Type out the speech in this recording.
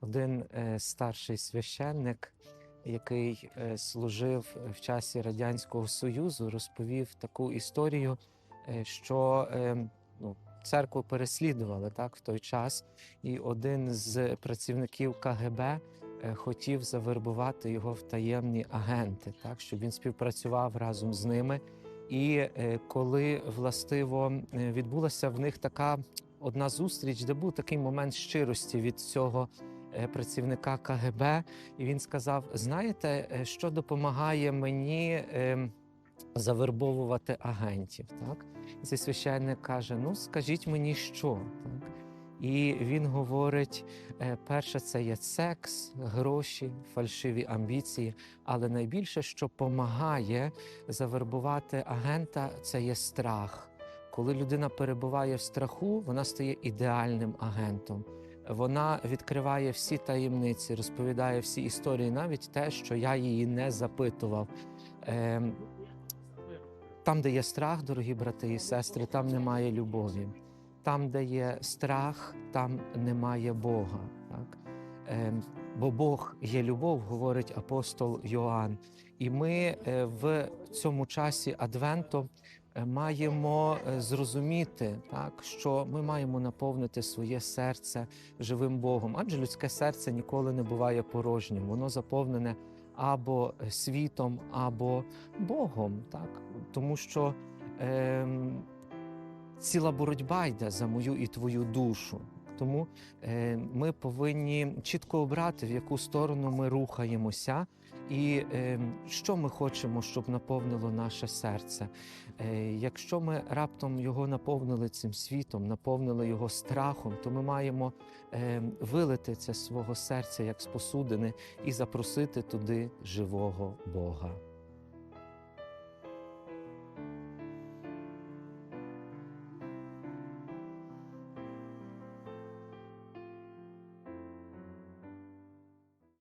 один е, старший священник, який е, служив в часі Радянського Союзу, розповів таку історію, е, що е, ну, церкву переслідували так в той час, і один з працівників КГБ хотів завербувати його в таємні агенти, так щоб він співпрацював разом з ними. І коли властиво відбулася в них така одна зустріч, де був такий момент щирості від цього працівника КГБ, і він сказав: знаєте, е, що допомагає мені е, завербовувати агентів? Так, цей священник каже: Ну, скажіть мені, що так. І він говорить: е, перше, це є секс, гроші, фальшиві амбіції. Але найбільше, що допомагає завербувати агента, це є страх. Коли людина перебуває в страху, вона стає ідеальним агентом. Вона відкриває всі таємниці, розповідає всі історії, навіть те, що я її не запитував. Ем, Там, де є страх, дорогі брати і сестри, там немає любові. Там, де є страх, там немає Бога. Так? Ем, Бо Бог є любов, говорить апостол Йоанн. І ми е, в цьому часі Адвенту маємо е, зрозуміти, так, що ми маємо наповнити своє серце живим Богом, адже людське серце ніколи не буває порожнім. Воно заповнене або світом, або Богом. Так? Тому що ем, ціла боротьба йде за мою і твою душу. Тому е, ми повинні чітко обрати, в яку сторону ми рухаємося, і е, що ми хочемо, щоб наповнило наше серце. Е, якщо ми раптом його наповнили цим світом, наповнили його страхом, то ми маємо вилити це з свого серця як з посудини і запросити туди живого Бога.